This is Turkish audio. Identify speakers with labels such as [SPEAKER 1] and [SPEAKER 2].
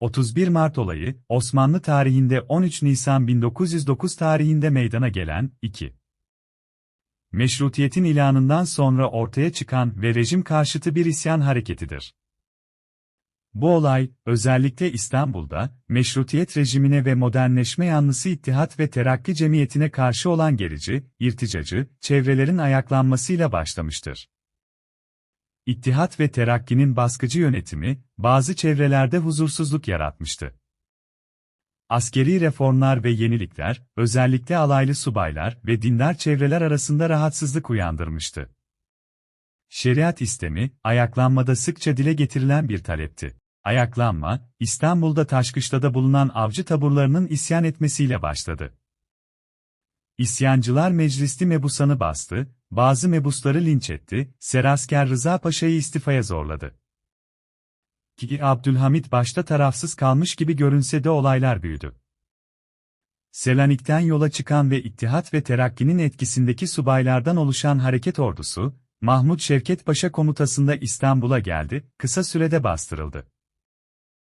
[SPEAKER 1] 31 Mart olayı, Osmanlı tarihinde 13 Nisan 1909 tarihinde meydana gelen 2. Meşrutiyetin ilanından sonra ortaya çıkan ve rejim karşıtı bir isyan hareketidir. Bu olay, özellikle İstanbul'da, meşrutiyet rejimine ve modernleşme yanlısı İttihat ve Terakki Cemiyeti'ne karşı olan gerici, irticacı, çevrelerin ayaklanmasıyla başlamıştır. İttihat ve Terakki'nin baskıcı yönetimi, bazı çevrelerde huzursuzluk yaratmıştı. Askeri reformlar ve yenilikler, özellikle alaylı subaylar ve dindar çevreler arasında rahatsızlık uyandırmıştı. Şeriat istemi, ayaklanmada sıkça dile getirilen bir talepti. Ayaklanma, İstanbul'da Taşkışla'da bulunan avcı taburlarının isyan etmesiyle başladı. İsyancılar meclisli mebusanı bastı, bazı mebusları linç etti, Serasker Rıza Paşa'yı istifaya zorladı. Ki Abdülhamit başta tarafsız kalmış gibi görünse de olaylar büyüdü. Selanik'ten yola çıkan ve İttihat ve Terakki'nin etkisindeki subaylardan oluşan hareket ordusu, Mahmut Şevket Paşa komutasında İstanbul'a geldi, kısa sürede bastırıldı.